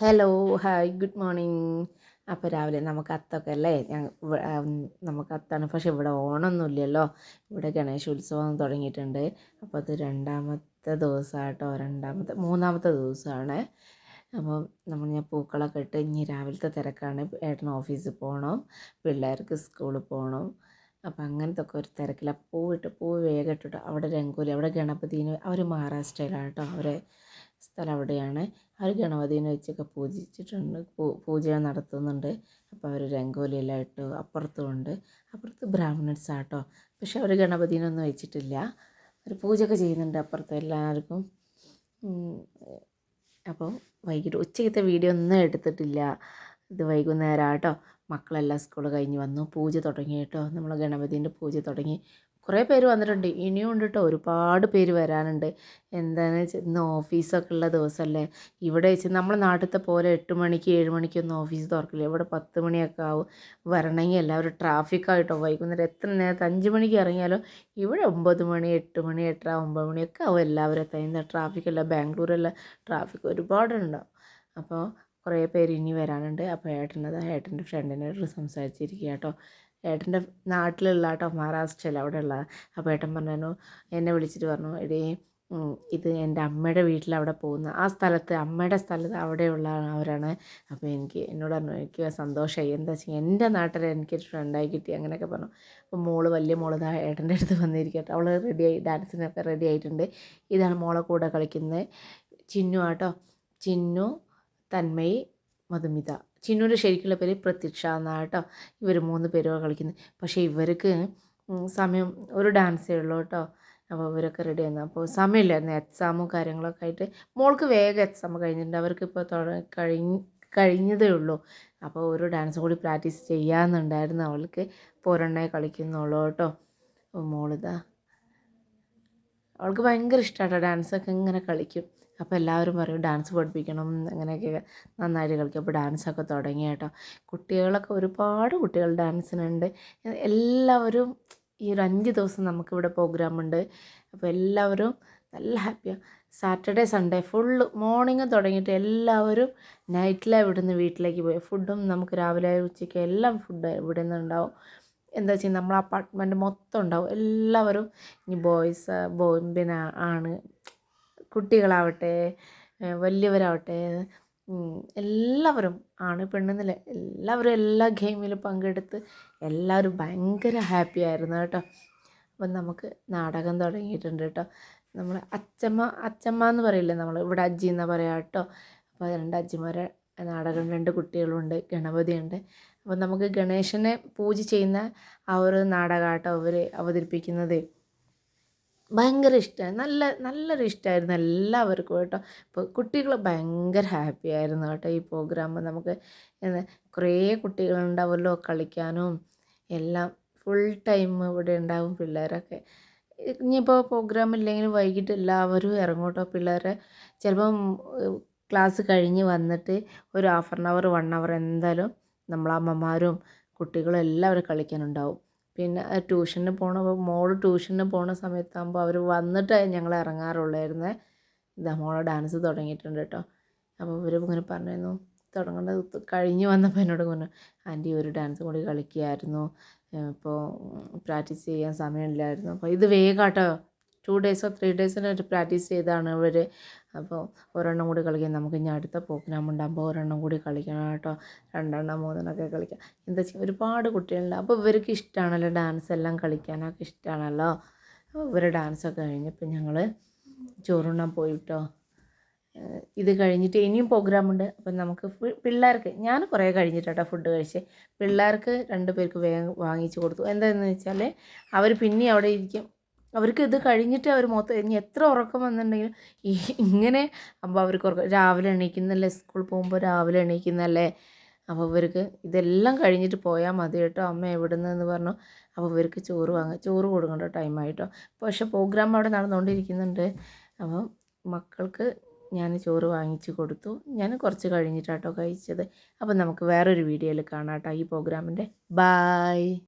Hello hi good morning അപ്പോൾ രാവിലെ നമുക്ക് അത്തൊക്കെ അല്ലേ നമുക്ക് അത്താണ് പക്ഷെ ഇവിടെ ഓണമൊന്നുമില്ലല്ലോ ഇവിടെ ഗണേശോത്സവം തുടങ്ങിയിട്ടുണ്ട്. അപ്പോൾ അത് രണ്ടാമത്തെ ദിവസമാട്ടോ രണ്ടാമത്തെ മൂന്നാമത്തെ ദിവസമാണ്. അപ്പോൾ നമ്മൾ ഞാൻ പൂക്കളൊക്കെ ഇട്ട് ഇനി രാവിലത്തെ തിരക്കാണ്. ഏട്ടൻ ഓഫീസിൽ പോകണം പിള്ളേർക്ക് സ്കൂളിൽ പോകണം അപ്പം അങ്ങനത്തെ ഒക്കെ ഒരു തിരക്കില്ല പൂവിട്ട് പൂ വേഗം ഇട്ടിട്ട് അവിടെ രംഗോലി അവിടെ ഗണപതിന് അവർ മഹാരാഷ്ട്രയിലാണ് കേട്ടോ അവരെ സ്ഥലം അവിടെയാണ്. അവർ ഗണപതിനെ വെച്ചൊക്കെ പൂജിച്ചിട്ടുണ്ട്. പൂജ നടത്തുന്നുണ്ട്. അപ്പോൾ അവർ രംഗോലി എല്ലാം ഇട്ടു. അപ്പുറത്തും ഉണ്ട്. അപ്പുറത്ത് ബ്രാഹ്മണൻസ് ആട്ടോ. പക്ഷെ അവർ ഗണപതിനൊന്നും വെച്ചിട്ടില്ല. അവർ പൂജയൊക്കെ ചെയ്യുന്നുണ്ട് അപ്പുറത്ത് എല്ലാവർക്കും. അപ്പോൾ വൈകിട്ട് ഉച്ചയ്ക്കത്തെ വീഡിയോ ഒന്നും എടുത്തിട്ടില്ല. ഇത് വൈകുന്നേരം ആട്ടോ. മക്കളെല്ലാം സ്കൂൾ കഴിഞ്ഞ് വന്നു. പൂജ തുടങ്ങി കേട്ടോ. നമ്മൾ ഗണപതിന്റെ പൂജ തുടങ്ങി. കുറേ പേര് വന്നിട്ടുണ്ട്. ഇനിയും ഉണ്ട് കേട്ടോ ഒരുപാട് പേര് വരാനുണ്ട്. എന്താണെന്ന് വെച്ചാൽ ഇന്ന് ഓഫീസൊക്കെ ഉള്ള ദിവസമല്ലേ ഇവിടെ വെച്ച് നമ്മൾ നാട്ടിലത്തെ പോലെ എട്ട് മണിക്ക് ഏഴ് മണിക്കൊന്നും ഓഫീസ് തുറക്കില്ല. ഇവിടെ പത്ത് മണിയൊക്കെ ആവും. വരണമെങ്കിൽ എല്ലാവരും ട്രാഫിക്കായിട്ടോ വൈകുന്നേരം എത്ര നേരത്തെ അഞ്ച് മണിക്ക് ഇറങ്ങിയാലും ഇവിടെ ഒമ്പത് മണി എട്ട് മണി എട്ടര ഒമ്പത് മണിയൊക്കെ ആവും എല്ലാവരും എത്തുന്നത് ട്രാഫിക്കല്ല ബാംഗ്ലൂരല്ല ട്രാഫിക് ഒരുപാടുണ്ടാവും. അപ്പോൾ കുറേ പേര് ഇനി വരാനുണ്ട്. അപ്പോൾ ഏട്ടനത് ഏട്ടന്റെ ഫ്രണ്ടിനായിട്ട് സംസാരിച്ചിരിക്കുക കേട്ടോ ഏട്ടന്റെ നാട്ടിലുള്ള കേട്ടോ മഹാരാഷ്ട്രയിൽ അവിടെ ഉള്ള അപ്പോൾ ഏട്ടൻ പറഞ്ഞു എന്നെ വിളിച്ചിട്ട് പറഞ്ഞു എടേ ഇത് എന്റെ അമ്മയുടെ വീട്ടിൽ അവിടെ പോകുന്ന ആ സ്ഥലത്ത് അമ്മയുടെ സ്ഥലത്ത് അവിടെയുള്ള അവരാണ്. അപ്പോൾ എനിക്ക് എന്നോട് പറഞ്ഞു എനിക്ക് സന്തോഷമായി. എന്താ വെച്ചാൽ എന്റെ നാട്ടിൽ എനിക്കൊരു ഫ്രണ്ടായി കിട്ടി അങ്ങനെയൊക്കെ പറഞ്ഞു. അപ്പോൾ മോൾ വലിയ മോൾ ഇതാ ഏട്ടന്റെ അടുത്ത് വന്നിരിക്കട്ടെ അവൾ റെഡിയായി ഡാൻസിനൊക്കെ റെഡി ആയിട്ടുണ്ട്. ഇതാണ് മോളെ കൂടെ കളിക്കുന്നത്. ചിന്നു ആട്ടോ. ചിന്നു തന്മയി മധുമിത. ചിന്നുവിന്റെ ശരിക്കുള്ള പേര് പ്രത്യക്ഷ എന്നാണ് കേട്ടോ. ഇവർ മൂന്ന് പേരും കളിക്കുന്നത് പക്ഷേ ഇവർക്ക് സമയം ഒരു ഡാൻസേ ഉള്ളൂ കേട്ടോ. അപ്പോൾ ഇവരൊക്കെ റെഡി ആയിരുന്നു. അപ്പോൾ സമയമില്ലായിരുന്നു. എക്സാമും കാര്യങ്ങളൊക്കെ ആയിട്ട് മോൾക്ക് വേഗം എക്സാം കഴിഞ്ഞിട്ടുണ്ട്. അവർക്ക് ഇപ്പോൾ കഴിഞ്ഞ് കഴിഞ്ഞതേ ഉള്ളൂ. അപ്പോൾ ഒരു ഡാൻസ് കൂടി പ്രാക്ടീസ് ചെയ്യാമെന്നുണ്ടായിരുന്നു അവൾക്ക്. ഒരെണ്ണേ കളിക്കുന്നുള്ളൂ കേട്ടോ. മോളിതാ. അവൾക്ക് ഭയങ്കര ഇഷ്ടമാണ് ഡാൻസൊക്കെ ഇങ്ങനെ കളിക്കും. അപ്പോൾ എല്ലാവരും പറയും ഡാൻസ് പഠിപ്പിക്കണം. അങ്ങനെയൊക്കെ നന്നായിട്ട് കളിക്കും. അപ്പോൾ ഡാൻസൊക്കെ തുടങ്ങി കേട്ടോ. കുട്ടികളൊക്കെ ഒരുപാട് കുട്ടികൾ ഡാൻസിനുണ്ട് എല്ലാവരും ഈ ഒരു അഞ്ച് ദിവസം നമുക്കിവിടെ പ്രോഗ്രാമുണ്ട് അപ്പോൾ എല്ലാവരും നല്ല ഹാപ്പിയാണ് സാറ്റർഡേ സൺഡേ ഫുള്ള് മോർണിംഗ് തുടങ്ങിയിട്ട് എല്ലാവരും നൈറ്റിലാണ് ഇവിടുന്ന് വീട്ടിലേക്ക് പോയി. ഫുഡും നമുക്ക് രാവിലെ ഉച്ചയ്ക്ക് എല്ലാം ഫുഡ് ഇവിടെ നിന്ന് ഉണ്ടാവും. എന്താ വെച്ചാൽ നമ്മൾ അപ്പാർട്ട്മെന്റ് മൊത്തം ഉണ്ടാവും. എല്ലാവരും ഇനി ബോയ്സ് ബോയ് പിന്നെ ആണ് കുട്ടികളാവട്ടെ വലിയവരാവട്ടെ എല്ലാവരും ആണ് പെണ്ണെന്നില്ല എല്ലാവരും എല്ലാ ഗെയിമിലും പങ്കെടുത്ത് എല്ലാവരും ഭയങ്കര ഹാപ്പി ആയിരുന്നു കേട്ടോ. അപ്പം നമുക്ക് നാടകം തുടങ്ങിയിട്ടുണ്ട് കേട്ടോ. നമ്മൾ അച്ചമ്മ അച്ചമ്മ എന്ന് പറയില്ലേ നമ്മൾ ഇവിടെ അജ്ജി എന്നാ പറയാം കേട്ടോ. അപ്പോൾ രണ്ട് അജ്ജിമാരെ നാടകം രണ്ട് കുട്ടികളുണ്ട് ഗണപതിയുണ്ട് അപ്പോൾ നമുക്ക് ഗണേശനെ പൂജ ചെയ്യുന്ന ആ ഒരു നാടകമാട്ടോ അവർ അവതരിപ്പിക്കുന്നത്. ഭയങ്കര ഇഷ്ടമായി നല്ല നല്ലൊരു ഇഷ്ടമായിരുന്നു എല്ലാവർക്കും കേട്ടോ. ഇപ്പോൾ കുട്ടികൾ ഭയങ്കര ഹാപ്പി ആയിരുന്നു കേട്ടോ ഈ പ്രോഗ്രാം നമുക്ക് കുറേ കുട്ടികളുണ്ടാവുമല്ലോ കളിക്കാനും എല്ലാം ഫുൾ ടൈം ഇവിടെ ഉണ്ടാവും പിള്ളേരൊക്കെ. ഇനിയിപ്പോൾ പ്രോഗ്രാം ഇല്ലെങ്കിൽ വൈകിട്ട് എല്ലാവരും ഇറങ്ങും കേട്ടോ പിള്ളേരെ. ചിലപ്പം ക്ലാസ് കഴിഞ്ഞ് വന്നിട്ട് ഒരു half an hour one hour എന്തായാലും നമ്മളമ്മമാരും കുട്ടികളും എല്ലാവരും കളിക്കാനുണ്ടാവും. പിന്നെ ട്യൂഷന് പോകണ മോൾ ട്യൂഷന് പോണ സമയത്താകുമ്പോൾ അവർ വന്നിട്ട് ഞങ്ങൾ ഇറങ്ങാറുള്ളായിരുന്നേ ഇതാ മോളെ ഡാൻസ് തുടങ്ങിയിട്ടുണ്ട് കേട്ടോ അപ്പോൾ ഇവർ ഇങ്ങനെ പറഞ്ഞിരുന്നു തുടങ്ങേണ്ടത് കഴിഞ്ഞ് വന്നപ്പോൾ എന്നോട് പറഞ്ഞു ആന്റി ഒരു ഡാൻസ് കൂടി കളിക്കുകയായിരുന്നു ഇപ്പോൾ പ്രാക്ടീസ് ചെയ്യാൻ സമയമില്ലായിരുന്നു. അപ്പോൾ ഇത് വേഗാട്ടോ. ടു ഡേയ്സോ ത്രീ ഡേയ്സിനായിട്ട് പ്രാക്ടീസ് ചെയ്താണ് ഇവർ അപ്പോൾ ഒരെണ്ണം കൂടി കളിക്കാം. നമുക്ക് ഇനി അടുത്ത പ്രോഗ്രാം ഉണ്ടാകുമ്പോൾ ഒരെണ്ണം കൂടി കളിക്കണം കേട്ടോ. രണ്ടെണ്ണം മൂന്നെണ്ണമൊക്കെ കളിക്കാം. എന്താ വെച്ചാൽ ഒരുപാട് കുട്ടികളുണ്ട്. അപ്പോൾ ഇവർക്ക് ഇഷ്ടമാണല്ലോ ഡാൻസ് എല്ലാം കളിക്കാനൊക്കെ ഇഷ്ടമാണല്ലോ അപ്പോൾ ഇവർ ഡാൻസൊക്കെ കഴിഞ്ഞപ്പോൾ ഞങ്ങൾ ചോറുണ്ണാൻ പോയിട്ടോ. ഇത് കഴിഞ്ഞിട്ട് ഇനിയും പ്രോഗ്രാം ഉണ്ട്. അപ്പം നമുക്ക് പിള്ളേർക്ക് ഞാൻ കുറേ കഴിഞ്ഞിട്ടാട്ടോ ഫുഡ് കഴിച്ച്. പിള്ളേർക്ക് രണ്ട് പേർക്ക് വേഗം വാങ്ങിച്ചു കൊടുത്തു. എന്താണെന്ന് വെച്ചാൽ അവർ പിന്നെ അവിടെ ഇരിക്കും. അവർക്ക് ഇത് കഴിഞ്ഞിട്ട് അവർ മൊത്തം ഇനി എത്ര ഉറക്കം വന്നിട്ടുണ്ടെങ്കിലും ഈ ഇങ്ങനെ അപ്പോൾ അവർക്ക് ഉറക്കം രാവിലെ എണീക്കുന്നല്ലേ സ്കൂളിൽ പോകുമ്പോൾ രാവിലെ എണീക്കുന്നല്ലേ? അപ്പോൾ ഇവർക്ക് ഇതെല്ലാം കഴിഞ്ഞിട്ട് പോയാൽ മതി കേട്ടോ. അമ്മ എവിടെ എന്ന് പറഞ്ഞു. അപ്പോൾ ഇവർക്ക് ചോറ് വാങ്ങാം ചോറ് കൊടുക്കേണ്ട ടൈമായിട്ടോ പക്ഷേ പ്രോഗ്രാം അവിടെ നടന്നുകൊണ്ടിരിക്കുന്നുണ്ട്. അപ്പോൾ മക്കൾക്ക് ഞാൻ ചോറ് വാങ്ങിച്ച് കൊടുത്തു. ഞാൻ കുറച്ച് കഴിഞ്ഞിട്ടാട്ടോ കഴിച്ചത്. അപ്പോൾ നമുക്ക് വേറൊരു വീഡിയോയിൽ കാണാം കേട്ടോ ഈ പ്രോഗ്രാമിന്റെ ബായ്